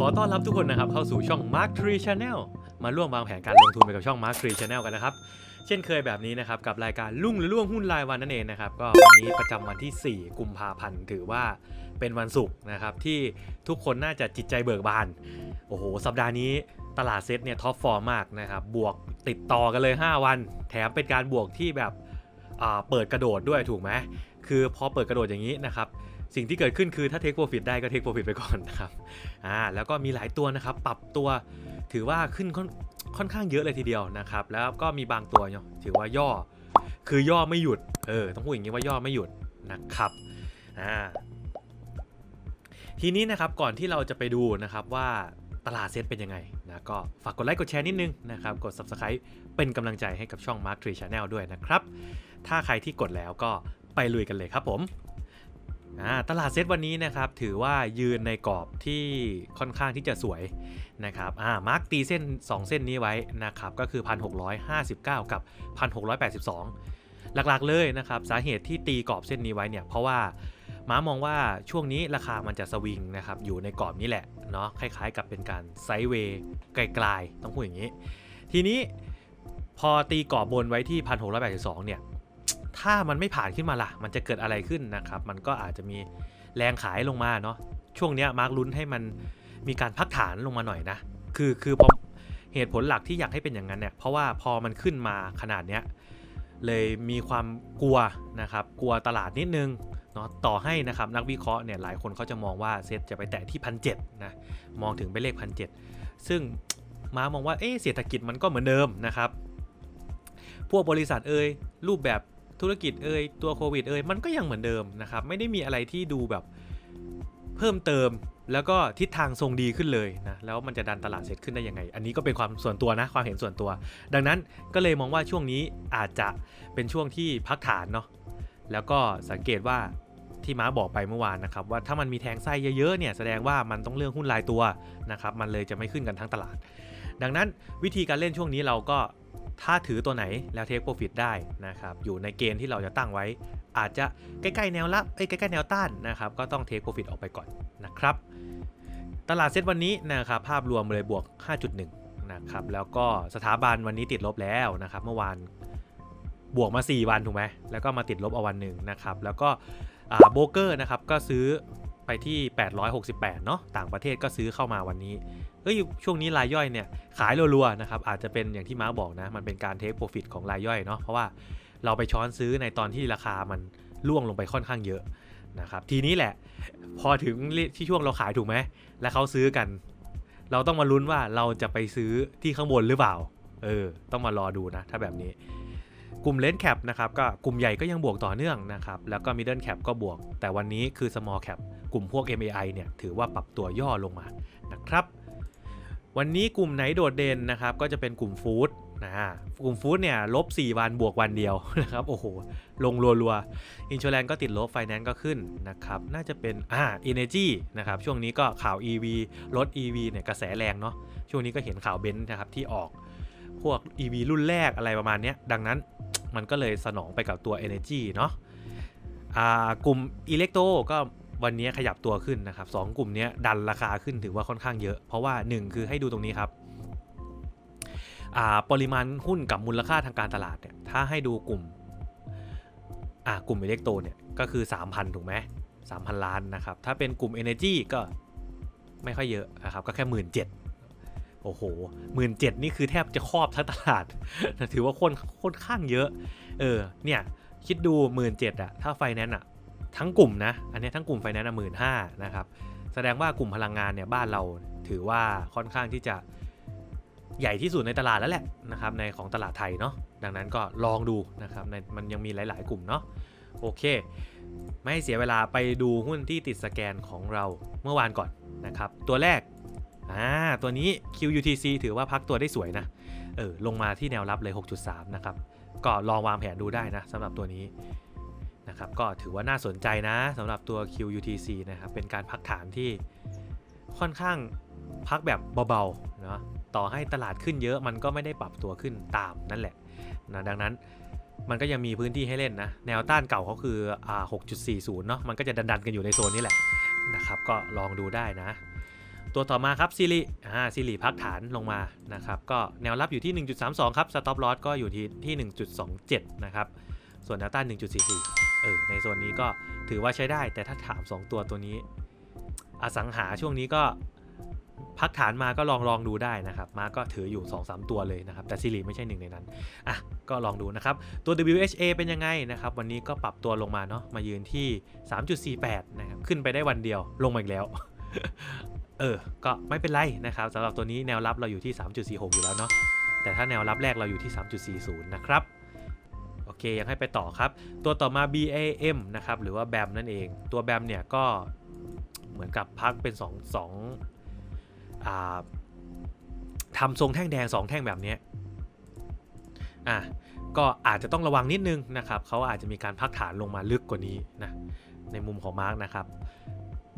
ขอต้อนรับทุกคนนะครับเข้าสู่ช่อง Mark Tree Channel มาร่วมวางแผนการลงทุนไปกับช่อง Mark Tree Channel กันนะครับ เช่นเคยแบบนี้นะครับกับรายการลุ่งหรือล่วงหุ้นรายวันนั่นเองนะครับก็วันนี้ประจำวันที่ 4 กุมภาพันธ์ถือว่าเป็นวันศุกร์นะครับที่ทุกคนน่าจะจิตใจเบิกบาน โอ้โห สัปดาห์นี้ตลาดเซ็ตเนี่ยท็อปฟอร์มมากนะครับบวกติดต่อกันเลย 5 วัน แถมเป็นการบวกที่แบบเปิดกระโดดด้วยถูกไหมคือพอเปิดกระโดดอย่างนี้นะครับ สิ่งที่เกิดขึ้นคือถ้าเทคโปรฟิตได้ก็เทคโปรฟิตไปก่อนนะครับอ่าแล้วก็มีหลายตัวนะครับ ปรับตัวถือว่าขึ้นค่อนค่อนข้างเยอะเลยทีเดียวนะครับ แล้วก็มีบางตัวเนาะถือว่าย่อ คือย่อไม่หยุดเออต้องพูดอย่างนี้ว่าย่อไม่หยุดนะครับอ่าทีนี้นะครับก่อนที่เราจะไปดูนะครับว่าตลาดเซ็ตเป็นยังไงนะก็ฝากกดไลค์กดแชร์นิดนึงนะครับ กด Subscribe เป็นกำลังใจให้กับช่อง Mark Tree Channel ด้วยนะครับ ถ้าใครที่กดแล้วก็ไปลุยกันเลยครับผม ตลาดเซ็ตวันนี้นะครับถือว่ายืนในกรอบที่ค่อนข้างที่จะสวยนะครับมาร์กตีเส้น 2 เส้นนี้ไว้นะครับก็คือ 1,659 กับ 1,682 หลักๆเลยนะครับสาเหตุที่ตีกรอบเส้นนี้ไว้เนี่ยเพราะว่าม้ามองว่าช่วงนี้ราคามันจะสวิงนะครับอยู่ในกรอบนี้แหละเนาะคล้ายๆ กับเป็นการไซด์เวย์ไกลๆต้องพูดอย่างนี้ ทีนี้พอตีกรอบบนไว้ที่ 1,682 เนี่ย ถ้ามันไม่ผ่านขึ้นมาล่ะ มันจะเกิดอะไรขึ้นนะครับ มันก็อาจจะมีแรงขายลงมาเนาะ ช่วงนี้มาร์กลุ้นให้มันมีการพักฐานลงมาหน่อยนะ คือคือพอเหตุผลหลักที่อยากให้เป็นอย่างนั้นเนี่ย เพราะว่าพอมันขึ้นมาขนาดเนี้ยเลยมีความกลัวนะครับ กลัวตลาดนิดนึงเนาะ ต่อให้นะครับนักวิเคราะห์เนี่ยหลายคนเขาจะมองว่าเซ็ตจะไปแตะที่พันเนะ มองถึงไปเลขพันเซึ่งมามองว่า เอ๊เศรษฐกิจมันก็เหมือนเดิมนะครับ พวกบริษัทเอ่ยรูปแบบ ธุรกิจเอ่ยตัวโควิดเอ่ยมันก็ยังเหมือนเดิมนะครับ ไม่ได้มีอะไรที่ดูแบบเพิ่มเติมแล้วก็ทิศทางทรงดีขึ้นเลยนะแล้วมันจะดันตลาดเซ็ตขึ้นได้ยังไง อันนี้ก็เป็นความส่วนตัวนะความเห็นส่วนตัว ดังนั้นก็เลยมองว่าช่วงนี้อาจจะเป็นช่วงที่พักฐานเนาะแล้วก็สังเกตว่าที่ม้าบอกไปเมื่อวานนะครับว่าถ้ามันมีแทงไส้เยอะๆเนี่ยแสดงว่ามันต้องเลือกหุ้นรายตัวนะครับมันเลยจะไม่ขึ้นกันทั้งตลาด ดังนั้นวิธีการเล่นช่วงนี้เราก็ ถ้าถือตัวไหนแล้วเทคโปรฟิตได้นะครับอยู่ในเกณฑ์ที่เราจะตั้งไว้ อาจจะใกล้ๆแนวรับเอ้ใกล้ๆแนวต้านนะครับก็ต้องเทคโปรฟิตออกไปก่อนนะครับตลาดเซ็ตวันนี้นะครับภาพรวมเลยบวก 5.1นะครับแล้วก็สถาบันวันนี้ติดลบแล้วนะครับเมื่อวานบวกมา 4 วันถูกไหมแล้วก็มาติดลบเอาวันหนึ่งนะครับแล้วก็โบเกอร์นะครับก็ซื้อ ไปที่ 868 เนาะต่างประเทศก็ซื้อเข้ามาวันนี้เอ้ยช่วงนี้รายย่อยเนี่ยขายรัวๆนะครับอาจจะเป็นอย่างที่มาบอกนะ มันเป็นการเทคโปรฟิตของรายย่อยเนาะเพราะว่าเราไปช้อนซื้อในตอนที่ราคามันล่วงลงไปค่อนข้างเยอะนะครับทีนี้แหละ พอถึงที่ช่วงเราขายถูกไหมแล้วเขาซื้อกัน เราต้องมาลุ้นว่าเราจะไปซื้อที่ข้างบนหรือเปล่า เออ ต้องมารอดูนะ ถ้าแบบนี้ กลุ่มเลนแคปนะครับก็กลุ่มใหญ่ก็ยังบวกต่อเนื่องนะครับแล้วก็มิดเดิลแคปก็บวก แต่วันนี้คือ small cap กลุ่มพวก MAI เนี่ยถือว่าปรับตัวย่อลงมานะครับ วันนี้กลุ่มไหนโดดเด่นนะครับก็จะเป็นกลุ่มฟู้ดนะกลุ่มฟู้ดเนี่ยลบ 4 วันบวกวันเดียวนะครับโอ้โห ลงรัวๆอินช r แลนก็ติดลบไฟแนนซ์ก็ขึ้นนะครับน่าจะเป็นอ่า Energy นะครับช่วงนี้ก็ข่าว EV รถ EV เนี่ยกระแสแรงเนาะช่วงนี้ก็เห็นข่าวเบนซ์นะครับที่ออกพวก EV รุ่นแรกอะไรประมาณนี้ดังนั้น มันก็เลยสนองไปกับตัว Energy เนาะอ่ากลุ่มอิเล็กโตก็วันนี้ขยับตัวขึ้นนะครับสกลุ่มนี้ดันราคาขึ้นถือว่าค่อนข้างเยอะ เพราะว่า 1 คือให้ดูตรงนี้ครับอ่าปริมาณหุ้นกับมูลค่าทางการตลาดเนี่ยถ้าให้ดูกลุ่มอ่ากลุ่มอิเล็กโตเนี่ยก็คือ 3,000 ถูกไหม3,000 ล้านนะครับ ถ้าเป็นกลุ่ม Energy ก็ไม่ค่อยเยอะนะครับ ก็แค่ 1 7ื่น โอ้โหหมื่นเจ็ดนี่คือแทบจะครอบทั้งตลาด ถือว่าคนค่อนข้างเยอะ เออ เนี่ย คิดดูหมื่นเจ็ดอะถ้าไฟแนนซ์อะทั้งกลุ่มนะ อันนี้ทั้งกลุ่มไฟแนนซ์อะหมื่นห้านะครับ แสดงว่ากลุ่มพลังงานเนี่ยบ้านเราถือว่าค่อนข้างที่จะใหญ่ที่สุดในตลาดแล้วแหละนะครับในของตลาดไทยเนาะดังนั้นก็ลองดูนะครับในมันยังมีหลาย ๆ กลุ่มเนาะโอเค ไม่ให้เสียเวลาไปดูหุ้นที่ติดสแกนของเราเมื่อวานก่อนนะครับ ตัวแรก อ่าตัวนี้ QUTC ถือว่าพักตัวได้สวยนะ เออลงมาที่แนวรับเลย 6.3 นะครับ ก็ลองวางแผนดูได้นะสำหรับตัวนี้นะครับก็ถือว่าน่าสนใจนะสำหรับตัว QUTC นะครับเป็นการพักฐานที่ค่อนข้างพักแบบเบาๆเนาะต่อให้ตลาดขึ้นเยอะมันก็ไม่ได้ปรับตัวขึ้นตามนั่นแหละนะดังนั้นมันก็ยังมีพื้นที่ให้เล่นนะ แนวต้านเก่าเขาคืออ่า6.40 เนาะมันก็จะดันๆกันอยู่ในโซนนี้แหละนะครับก็ลองดูได้นะ ตัวต่อมาครับซิริอ่าซิริพักฐานลงมานะครับก็แนวรับอยู่ที่ 1.32 ครับสต็อปลอสก็อยู่ที่ที่ 1.27 นะครับส่วนแนวต้าน 1.44 เออในโซนนี้ก็ถือว่าใช้ได้ แต่ถ้าถาม 2 ตัวตัวนี้ อสังหาช่วงนี้ก็พักฐานมาก็ลองลองดูได้นะครับ มาก็ถืออยู่ 2-3 ตัวเลยนะครับ แต่ซิริไม่ใช่หนึ่งในนั้น อะ ก็ลองดูนะครับ ตัว WHA เป็นยังไงนะครับ วันนี้ก็ปรับตัวลงมาเนาะ มายืนที่ 3.48 นะครับ ขึ้นไปได้วันเดียว ลงมาอีกแล้ว เออ ก็ไม่เป็นไรนะครับสำหรับตัวนี้แนวรับเราอยู่ที่ 3.46 อยู่แล้วเนาะ แต่ถ้าแนวรับแรกเราอยู่ที่ 3.40 นะครับ โอเค ยังให้ไปต่อครับ ตัวต่อมา BAM นะครับ หรือว่า BAM นั่นเอง ตัว BAM เนี่ยก็เหมือนกับพักเป็น 2 2อ่าทำทรงแท่งแดง 2 แท่งแบบนี้ อะ ก็อาจจะต้องระวังนิดนึงนะครับ เขาอาจจะมีการพักฐานลงมาลึกกว่านี้นะ ในมุมของมาร์กนะครับ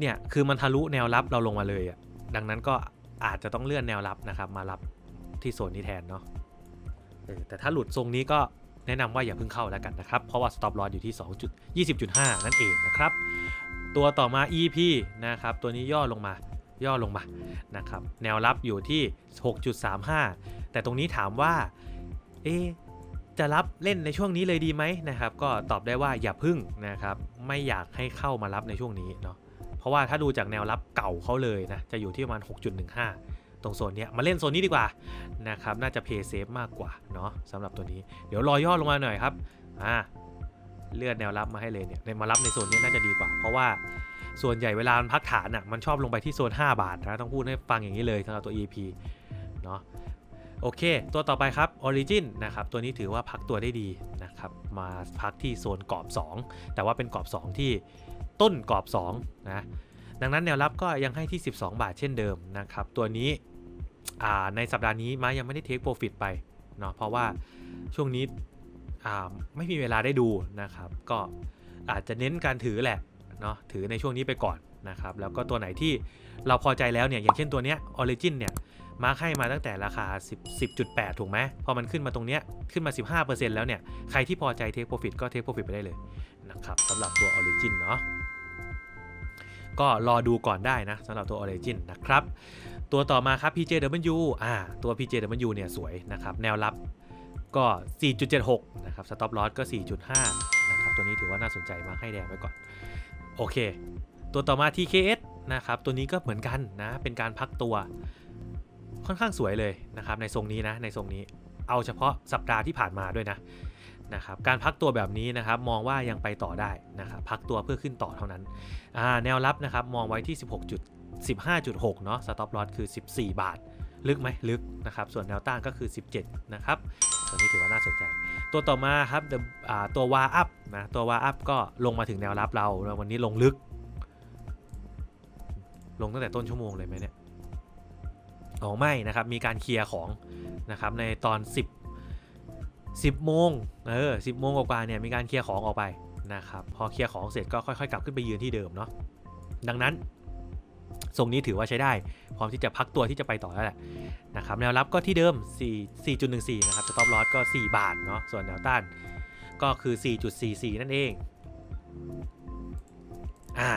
เนี่ยคือมันทะลุแนวรับเราลงมาเลยอะ่ะดังนั้นก็อาจจะต้องเลื่อนแนวรับนะครับมารับที่โซนนี้แทนเนาะแต่ถ้าหลุดทรงนี้ก็แนะนำว่าอย่าเพิ่งเข้าแล้วกันนะครับ เพราะว่า stop loss อยู่ที่2จุด20.5 นั่นเองนะครับ ตัวต่อมา EP นะครับ ตัวนี้ย่อลงมา ย่อลงมา นะครับ แนวรับอยู่ที่ 6.35 แต่ตรงนี้ถามว่า เอ๊จะรับเล่นในช่วงนี้เลยดีไหมนะครับ ก็ตอบได้ว่าอย่าพึ่งนะครับ ไม่อยากให้เข้ามารับในช่วงนี้เนาะ เพราะว่าถ้าดูจากแนวรับเก่าเขาเลยนะ จะอยู่ที่ประมาณ 6.15 ตรงโซนเนี้ยมาเล่นโซนนี้ดีกว่านะครับ น่าจะเพย์เซฟมากกว่าเนาะสำหรับตัวนี้ เดี๋ยวรอย่อลงมาหน่อยครับ อ่า เลื่อนแนวรับมาให้เลยเนี่ยมารับในโซนนี้น่าจะดีกว่า เพราะว่าส่วนใหญ่เวลามันพักฐานอะ มันชอบลงไปที่โซน 5 บาทนะ ต้องพูดให้ฟังอย่างนี้เลยสำหรับตัว EP เนาะโอเค ตัวต่อไปครับ Origin นะครับ ตัวนี้ถือว่าพักตัวได้ดีนะครับ มาพักที่โซนกรอบ 2 แต่ว่าเป็นกรอบ 2 ที่ ต้นกรอบ2นะดังนั้นแนวรับก็ยังให้ที่ 12 บาทเช่นเดิมนะครับ ตัวนี้ในสัปดาห์นี้มายังไม่ได้เทคโปรฟิตไปเนาะเพราะว่าช่วงนี้ไม่มีเวลาได้ดูนะครับ ก็อาจจะเน้นการถือแหละเนาะถือในช่วงนี้ไปก่อนนะครับ แล้วก็ตัวไหนที่เราพอใจแล้วเนี่ยอย่างเช่นตัวเนี้ย Origin เนี่ยมาร์คให้มาตั้งแต่ราคา 10 10.8 ถูกไหมพอมันขึ้นมาตรงเนี้ยขึ้นมา 15%แล้วเนี่ย ใครที่พอใจเทคโปรฟิตก็เทคโปรฟิตไปได้เลยนะครับสำหรับตัว Origin เนาะ ก็รอดูก่อนได้นะสำหรับตัว Origin นะครับ ตัวต่อมาครับ PJW อ่าตัว PJW เนี่ยสวยนะครับ แนวรับก็ 4.76 นะครับ stop loss ก็ 4.5 นะครับ ตัวนี้ถือว่าน่าสนใจมากให้แดงไว้ก่อน โอเค ตัวต่อมา TKS นะครับ ตัวนี้ก็เหมือนกันนะ เป็นการพักตัวค่อนข้างสวยเลยนะครับในทรงนี้นะในทรงนี้ เอาเฉพาะสัปดาห์ที่ผ่านมาด้วยนะ นะครับการพักตัวแบบนี้นะครับมองว่ายังไปต่อได้นะครับพักตัวเพื่อขึ้นต่อเท่านั้นแนวรับนะครับมองไว้ที่ 16จุด15.6เนาะ stop loss คือ 14 บาท ลึกไหมลึกนะครับส่วนแนวต้านก็คือ 17 นะครับตัวนี้ถือว่าน่าสนใจ ตัวต่อมาครับตัววาอัพนะตัววาอัพก็ลงมาถึงแนวรับเราแล้ววันนี้ลงลึก ลงตั้งแต่ต้นชั่วโมงเลยไหมเนี่ยอ๋อไม่นะครับมีการเคลียร์ของนะครับในตอน 10 10โมงเออ10โมงกว่าเนี่ยมีการเคลียร์ของออกไปนะครับพอเคลียร์ของเสร็จก็ค่อยๆ กลับขึ้นไปยืนที่เดิมเนาะดังนั้นทรงนี้ถือว่าใช้ได้ พร้อมที่จะพักตัวที่จะไปต่อแล้วแหละนะครับแนวรับก็ที่เดิม 4 4.14 นะครับสต็อปลอสก็ 4 บาทเนาะส่วนแนวต้านก็คือ 4.44 นั่นเองอ่า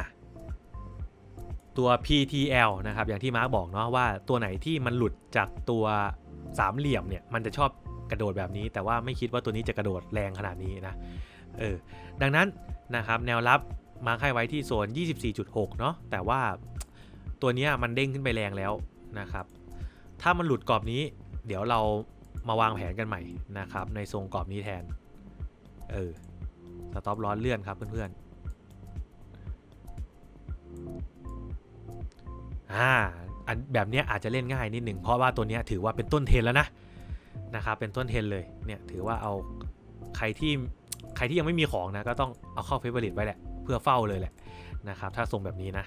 ตัว PTL นะครับอย่างที่มาร์กบอกเนาะว่าตัวไหนที่มันหลุดจากตัวสามเหลี่ยมเนี่ยมันจะชอบ กระโดดแบบนี้ แต่ว่าไม่คิดว่าตัวนี้จะกระโดดแรงขนาดนี้นะเออดังนั้นนะครับแนวรับมาคให้ไว้ที่โซน 24.6 เนาะแต่ว่าตัวนี้มันเด้งขึ้นไปแรงแล้วนะครับ ถ้ามันหลุดกรอบนี้ เดี๋ยวเรามาวางแผนกันใหม่นะครับ ในทรงกรอบนี้แทน เออสต็อปร้อนเลื่อนครับเพื่อนๆอ่าแบบนี้อาจจะเล่นง่ายนิดหนึ่งเพราะว่าตัวนี้ถือว่าเป็นต้นเทนแล้วนะ นะครับเป็นต้นเทนเลยเนี่ยถือว่าเอาใครที่ใครที่ยังไม่มีของนะก็ต้องเอาเข้าเฟเวอร์ลิตไว้แหละ เพื่อเฝ้าเลยแหละนะครับถ้าทรงแบบนี้นะ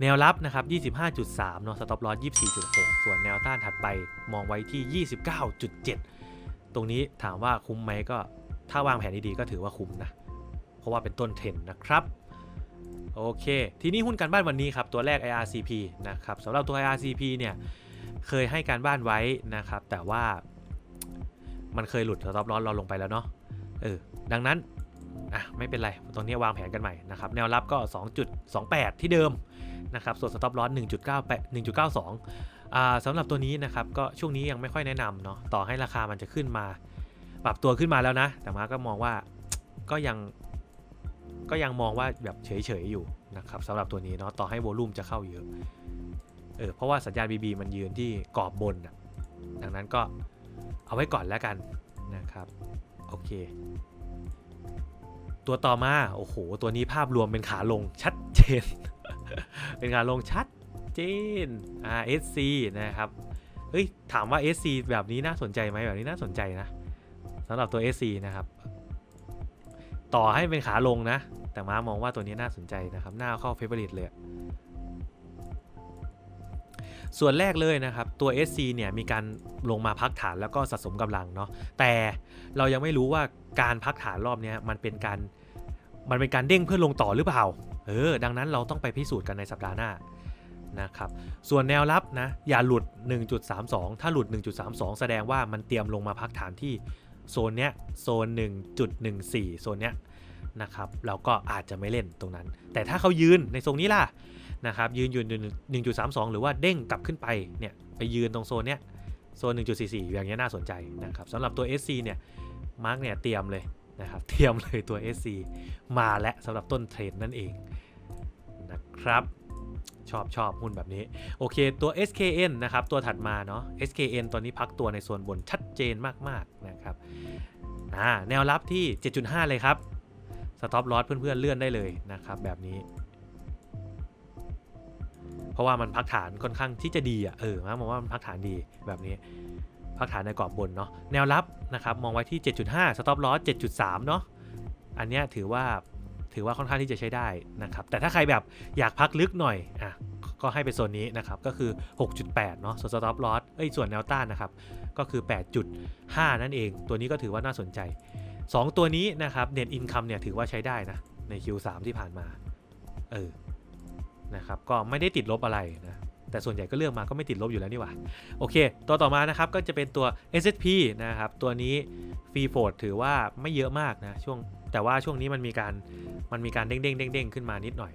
แนวรับนะครับ 25.3เนาะสต็อปลอส24.6 ส่วนแนวต้านถัดไปมองไว้ที่ 29.7 ตรงนี้ถามว่าคุ้มไหมก็ถ้าวางแผนดีๆก็ถือว่าคุ้มนะ เพราะว่าเป็นต้นเทรนนะครับโอเค ทีนี้หุ้นการบ้านวันนี้ครับ ตัวแรก IRCP นะครับสำหรับตัว IRCP เนี่ยเคยให้การบ้านไว้นะครับ แต่ว่า มันเคยหลุดสต็อปลอสเราลงไปแล้วเนาะเออดังนั้นอะไม่เป็นไรตรงนี้วางแผนกันใหม่นะครับแนวรับก็ 2.28 ที่เดิมนะครับส่วน stop loss 1.98 1.92อ่าสำหรับตัวนี้นะครับก็ช่วงนี้ยังไม่ค่อยแนะนำเนาะต่อให้ราคามันจะขึ้นมา ปรับตัวขึ้นมาแล้วนะ แต่มาก็มองว่าก็ยังก็ยังมองว่าแบบเฉยๆอยู่นะครับสำหรับตัวนี้เนาะต่อให้โวลูมจะเข้าเยอะเออเพราะว่าสัญญาณ BB มันยืนที่กรอบบนอะดังนั้นก็ เอาไว้ก่อนแล้วกันนะครับโอเค ตัวต่อมาโอ้โหตัวนี้ภาพรวมเป็นขาลงชัดเจน เป็นขาลงชัดเจน RSC นะครับเฮ้ยถามว่า SC แบบนี้น่าสนใจไหมแบบนี้น่าสนใจนะสำหรับตัว SC นะครับ ต่อให้เป็นขาลงนะ แต่ม้ามองว่าตัวนี้น่าสนใจนะครับ หน้าเข้าเฟเวอริตเลย ส่วนแรกเลยนะครับ ตัว SC เนี่ยมีการลงมาพักฐานแล้วก็สะสมกำลังเนาะแต่เรายังไม่รู้ว่าการพักฐานรอบนี้มันเป็นการมันเป็นการเด้งเพื่อลงต่อหรือเปล่าเออดังนั้นเราต้องไปพิสูจน์กันในสัปดาห์หน้านะครับส่วนแนวรับนะอย่าหลุด 1.32 ถ้าหลุด 1.32 แสดงว่ามันเตรียมลงมาพักฐานที่โซนเนี้ยโซน 1.14 โซนเนี้ยนะครับเราก็อาจจะไม่เล่นตรงนั้น แต่ถ้าเขายืนในทรงนี้ล่ะ นะครับยืนยืนอยู่1.32 หรือว่าเด้งกลับขึ้นไปเนี่ยไปยืนตรงโซนเนี้ยโซน 1.44 อย่างเงี้ยน่าสนใจนะครับสำหรับตัว SC เนี่ยมาร์กเนี่ยเตรียมเลยนะครับเตรียมเลยตัว SC มาและสำหรับต้นเทรนนั่นเองนะครับชอบชอบหุ้นแบบนี้ โอเคตัว SKN นะครับตัวถัดมาเนาะ SKN ตัวนี้พักตัวในโซนบนชัดเจนมากๆนะครับอ่าแนวรับที่ 7.5 เลยครับสต็อปลอสเพื่อนๆเลื่อนได้เลยนะครับแบบนี้ เพราะว่ามันพักฐานค่อนข้างที่จะดีอะเออมองว่ามันพักฐานดีแบบนี้ พักฐานในกรอบบนเนาะแนวรับนะครับมองไว้ที่ 7.5 stop loss 7.3 เนาะอันเนี้ยถือว่าถือว่าค่อนข้างที่จะใช้ได้นะครับแต่ถ้าใครแบบอยากพักลึกหน่อยอะก็ให้ไปโซนนี้นะครับก็คือ 6.8 เนาะส่วน stop loss เอ้ยส่วนแนวต้านนะครับก็คือ 8.5 นั่นเอง ตัวนี้ก็ถือว่าน่าสนใจ 2 ตัวนี้นะครับ net income เนี่ยถือว่าใช้ได้นะใน Q3 ที่ผ่านมาเออ นะครับก็ไม่ได้ติดลบอะไรนะแต่ส่วนใหญ่ก็เลือกมาก็ไม่ติดลบอยู่แล้วนี่หว่าโอเค ตัวต่อมานะครับก็จะเป็นตัว SSP นะครับตัวนี้ฟรีโฟดถือว่าไม่เยอะมากนะช่วงแต่ว่าช่วงนี้มันมีการมันมีการเด้งเด้งเด้งเด้งขึ้นมานิดหน่อย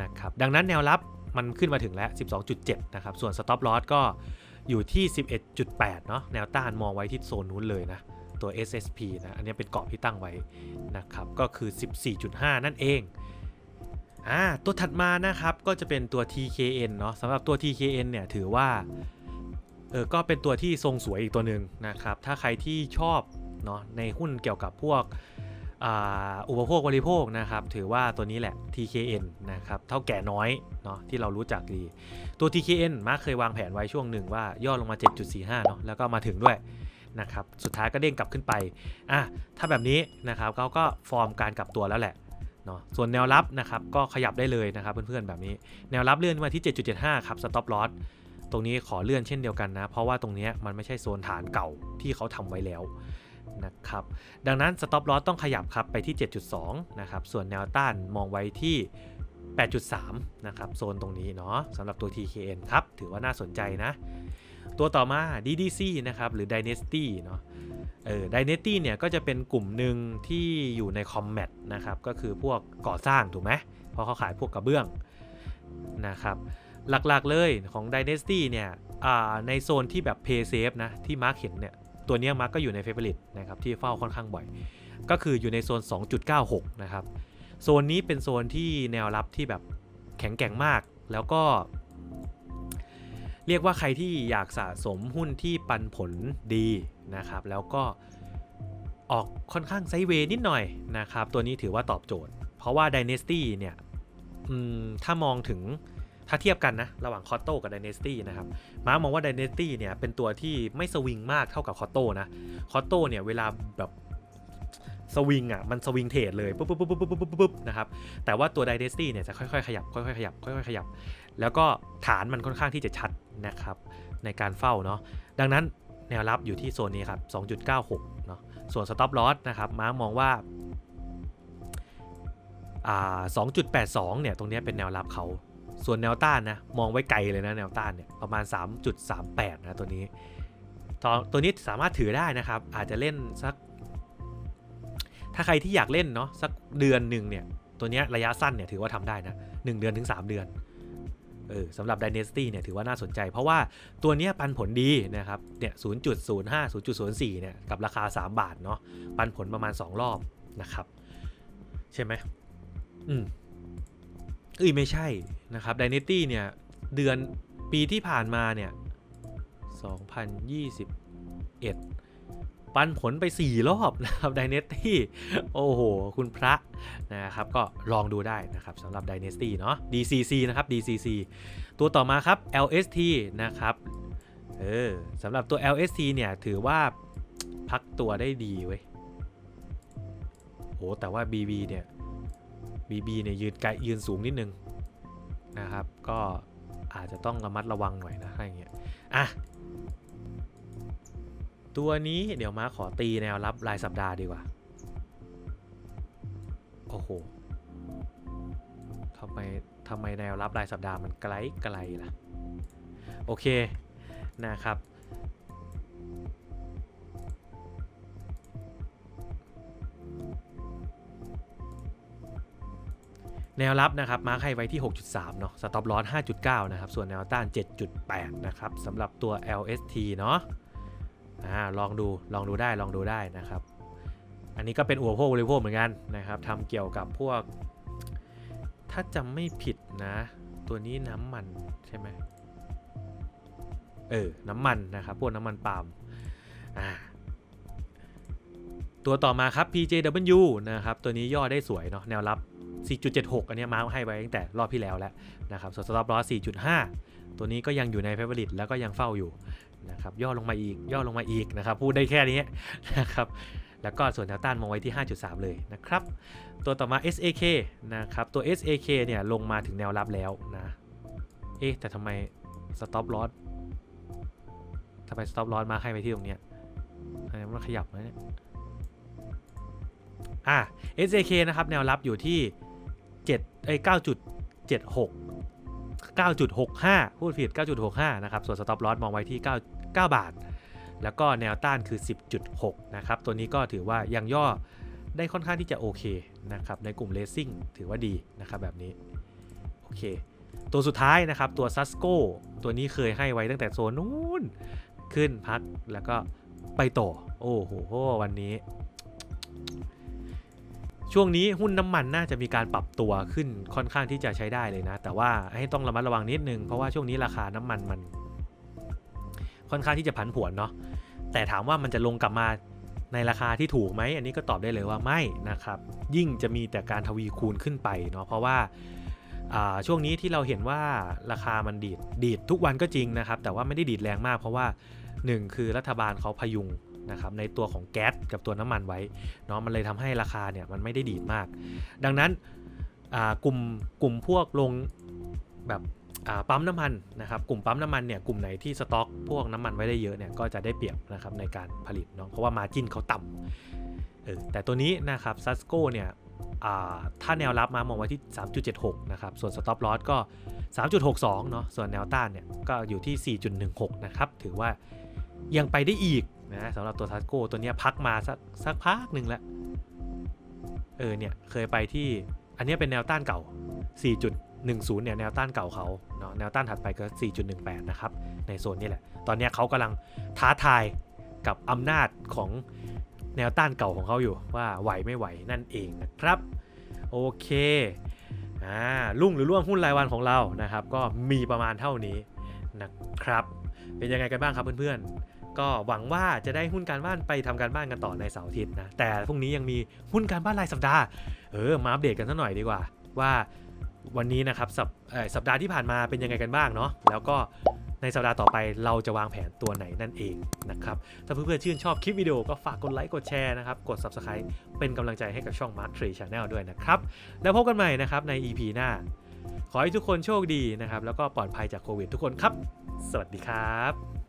นะครับดังนั้นแนวรับมันขึ้นมาถึงแล้ว 12.7 นะครับ ส่วน stop loss ก็อยู่ที่ 11.8 เนาะแนวต้านมองไว้ที่โซนนู้นเลยนะ ตัว SSP นะ อันนี้เป็นกรอบที่ตั้งไว้นะครับ ก็คือ 14.5 นั่นเอง อ่าตัวถัดมานะครับก็จะเป็นตัว TKN เนาะสำหรับตัว TKN เนี่ยถือว่าเออก็เป็นตัวที่ทรงสวยอีกตัวหนึ่งนะครับ ถ้าใครที่ชอบเนาะในหุ้นเกี่ยวกับพวกอ,อุปโภคบริโภคนะครับ ถือว่าตัวนี้แหละ TKN นะครับ เท่าแก่น้อยเนาะที่เรารู้จักดี ตัว TKN มาร์คเคยวางแผนไว้ช่วงหนึ่งว่าย่อลงมา 7.45 เนาะแล้วก็มาถึงด้วยนะครับ สุดท้ายก็เด้งกลับขึ้นไป อะ ถ้าแบบนี้นะครับเขาก็ฟอร์มการกลับตัวแล้วแหละ เนาะส่วนแนวรับนะครับก็ขยับได้เลยนะครับเพื่อนๆแบบนี้แนวรับเลื่อนมาที่ 7.75 ครับ stop loss ตรงนี้ขอเลื่อนเช่นเดียวกันนะ เพราะว่าตรงนี้มันไม่ใช่โซนฐานเก่าที่เขาทำไว้แล้วนะครับดังนั้น stop loss ต้องขยับครับไปที่ 7.2 นะครับ ส่วนแนวต้านมองไว้ที่ 8.3 นะครับ โซนตรงนี้เนาะสำหรับตัว TKN ครับ ถือว่าน่าสนใจนะ ตัวต่อมา DDC นะครับหรือ Dynasty เนาะเออ Dynasty เนี่ยก็จะเป็นกลุ่มหนึ่งที่อยู่ใน Combat นะครับก็คือพวกก่อสร้างถูกไหมเพราะเขาขายพวกกระเบื้องนะครับหลักๆเลยของ Dynasty เนี่ยในโซนที่แบบ Pay Safe นะที่มาร์คเห็นเนี่ยตัวนี้มาร์กก็อยู่ใน Favorite นะครับที่เฝ้าค่อนข้างบ่อย ก็คืออยู่ในโซน 2.96 นะครับ โซนนี้เป็นโซนที่แนวรับที่แบบแข็งแกร่งมาก แล้วก็ เรียกว่าใครที่อยากสะสมหุ้นที่ปันผลดีนะครับ แล้วก็ออกค่อนข้างไซเวย์นิดหน่อยนะครับ ตัวนี้ถือว่าตอบโจทย์ เพราะว่า Dynasty เนี่ยถ้ามองถึงถ้าเทียบกันนะ ระหว่างคอตโต้กับ Dynasty นะครับมามองว่า Dynasty เนี่ยเป็นตัวที่ไม่สวิงมากเท่ากับคอตโต้นะคอตโต้เนี่ยเวลาแบบสวิงอะมันสวิงเทรดเลยปุ๊บปุ๊บปุ๊บปุ๊บปุ๊บปุ๊บนะครับแต่ว่าตัว Dynasty เนี่ยจะค่อยๆขยับค่อยๆขยับค่อยๆขยับ แล้วก็ฐานมันค่อนข้างที่จะชัดนะครับในการเฝ้าเนาะดังนั้นแนวรับอยู่ที่โซนนี้ครับ 2.96 เนาะส่วน stop loss นะครับม้ามองว่าอ่า 2.82 เนี่ย ตรงนี้เป็นแนวรับเขา ส่วนแนวต้านนะ มองไว้ไกลเลยนะ แนวต้านเนี่ย ประมาณ 3.38 นะตัวนี้ ตัวนี้สามารถถือได้นะครับ อาจจะเล่นสัก ถ้าใครที่อยากเล่นเนาะสักเดือนหนึ่งเนี่ย ตัวเนี้ยระยะสั้นเนี่ยถือว่าทำได้นะ 1 เดือนถึง 3 เดือน เออสำหรับ Dynasty เนี่ยถือว่าน่าสนใจ เพราะว่าตัวนี้ปันผลดีนะครับเนี่ย0.05 0.04เนี่ยกับราคา 3 บาทเนาะปันผลประมาณ 2 รอบนะครับใช่ไหมอืมเอ้ยไม่ใช่นะครับ Dynasty เนี่ยเดือนปีที่ผ่านมาเนี่ย2021 ปันผลไป 4 รอบนะครับ Dynasty โอ้โห คุณพระนะครับก็ลองดูได้นะครับสำหรับ Dynasty เนาะ DCC นะครับ DCC ตัวต่อมาครับ LST นะครับเออสำหรับตัว LST เนี่ยถือว่าพักตัวได้ดีเว้ยโอ้แต่ว่า BB เนี่ย BB เนี่ยยืนไกลยืนสูงนิดนึงนะครับ ก็อาจจะต้องระมัดระวังหน่อยนะอะไรเงี้ยอะ ตัวนี้เดี๋ยวมาขอตีแนวรับรายสัปดาห์ดีกว่า โอ้โหทำไมทำไมแนวรับรายสัปดาห์มันไกลไกลล่ะ โอเคนะครับแนวรับนะครับมาร์คให้ไว้ที่ 6.3 เนาะสต็อปลอส5.9 นะครับ ส่วนแนวต้าน 7.8 นะครับสำหรับตัว LST เนาะ อ่าลองดูลองดูได้ลองดูได้นะครับ อันนี้ก็เป็นอุปโภคบริโภคเหมือนกันนะครับทำเกี่ยวกับพวก ถ้าจำไม่ผิดนะ ตัวนี้น้ำมันใช่ไหมเออ น้ำมันนะครับพวกน้ำมันปาล์มอ่าตัวต่อมาครับ PJW นะครับ ตัวนี้ย่อได้สวยเนาะแนวรับ 4.76 อันนี้มาร์คให้ไว้ตั้งแต่รอบที่แล้วแล้วนะครับส่วน stop loss 4.5 ตัวนี้ก็ยังอยู่ใน favorite แล้วก็ยังเฝ้าอยู่ นะครับย่อลงมาอีกย่อลงมาอีกนะครับพูดได้แค่นี้นะครับแล้วก็ส่วนแนวต้านมองไว้ที่ 5.3 เลยนะครับ ตัวต่อมา SAK นะครับ ตัว SAK เนี่ยลงมาถึงแนวรับแล้วนะ เอ๊ะ แต่ทำไม stop loss ทำไม stop loss มาให้ไว้ที่ตรงเนี้ยอันนี้มันขยับนะเนี่ย อะ SAK นะครับ แนวรับอยู่ที่7เอ้ย9.76 9.65 พูดผิด 9.65 นะครับ ส่วน stop loss มองไว้ที่ 9 9 บาท แล้วก็แนวต้านคือ 10.6 นะครับ ตัวนี้ก็ถือว่ายังย่อได้ค่อนข้างที่จะโอเคนะครับ ในกลุ่มเลสซิ่งถือว่าดีนะครับแบบนี้ โอเค ตัวสุดท้ายนะครับตัว s a s c o ตัวนี้เคยให้ไว้ตั้งแต่โซนนู้น ขึ้นพักแล้วก็ไปต่อ โอ้โหวันนี้ ช่วงนี้หุ้นน้ำมันน่าจะมีการปรับตัวขึ้นค่อนข้างที่จะใช้ได้เลยนะ แต่ว่าให้ต้องระมัดระวังนิดนึง เพราะว่าช่วงนี้ราคาน้ำมันมัน ค่อนข้างที่จะผันผวนเนาะแต่ถามว่ามันจะลงกลับมาในราคาที่ถูกไหม อันนี้ก็ตอบได้เลยว่าไม่นะครับ ยิ่งจะมีแต่การทวีคูณขึ้นไปเนาะเพราะว่าช่วงนี้ที่เราเห็นว่าราคามันดีดดีดทุกวันก็จริงนะครับ แต่ว่าไม่ได้ดีดแรงมาก เพราะว่า 1 คือรัฐบาลเขาพยุงนะครับในตัวของแก๊สกับตัวน้ำมันไว้เนาะมันเลยทำให้ราคาเนี่ยมันไม่ได้ดีดมาก ดังนั้นกลุ่มกลุ่มพวกลงแบบ ปั๊มน้ำมันนะครับกลุ่มปั๊มน้ำมันเนี่ยกลุ่มไหนที่สต็อก พวกน้ำมันไว้ได้เยอะเนี่ยก็จะได้เปรียบนะครับในการผลิตเนาะเพราะว่ามาจิ้นเขาต่ำเออแต่ตัวนี้นะครับซัสโกเนี่ยถ้าแนวรับมามองไว้ที่ 3.76 นะครับ ส่วน stop loss ก็ 3.62 เนาะ ส่วนแนวต้านเนี่ยก็อยู่ที่ 4.16 นะครับ ถือว่ายังไปได้อีกนะสำหรับตัวซัสโกตัวนี้พักมาสักสักพักหนึ่งแล้ว เออเนี่ยเคยไปที่อันนี้เป็นแนวต้านเก่า 10เนี่ยแนวต้านเก่าเขาเนาะแนวต้านถัดไปก็ 4.18 นะครับ ในโซนนี้แหละ ตอนนี้เขากำลังท้าทายกับอำนาจของแนวต้านเก่าของเขาอยู่ว่าไหวไม่ไหวนั่นเองนะครับ โอเคอ่าลุ่งหรือร่วงหุ้นรายวันของเรานะครับ ก็มีประมาณเท่านี้นะครับ เป็นยังไงกันบ้างครับเพื่อนๆ ก็หวังว่าจะได้หุ้นการบ้านไปทำการบ้านกันต่อในเสาร์อาทิตย์นะแต่พรุ่งนี้ยังมีหุ้นการบ้านรายสัปดาห์เออมาอัปเดตกันสักหน่อยดีกว่าว่า วันนี้นะครับสัปสัปดาห์ที่ผ่านมาเป็นยังไงกันบ้างเนาะแล้วก็ในสัปดาห์ต่อไปเราจะวางแผนตัวไหนนั่นเองนะครับถ้าเพื่อนๆชื่นชอบคลิปวิดีโอก็ฝากกดไลค์กดแชร์นะครับ กด Subscribe เป็นกำลังใจให้กับช่อง Mark Tree Channel ด้วยนะครับ แล้วพบกันใหม่นะครับใน EP หน้า ขอให้ทุกคนโชคดีนะครับ แล้วก็ปลอดภัยจากโควิดทุกคนครับ สวัสดีครับ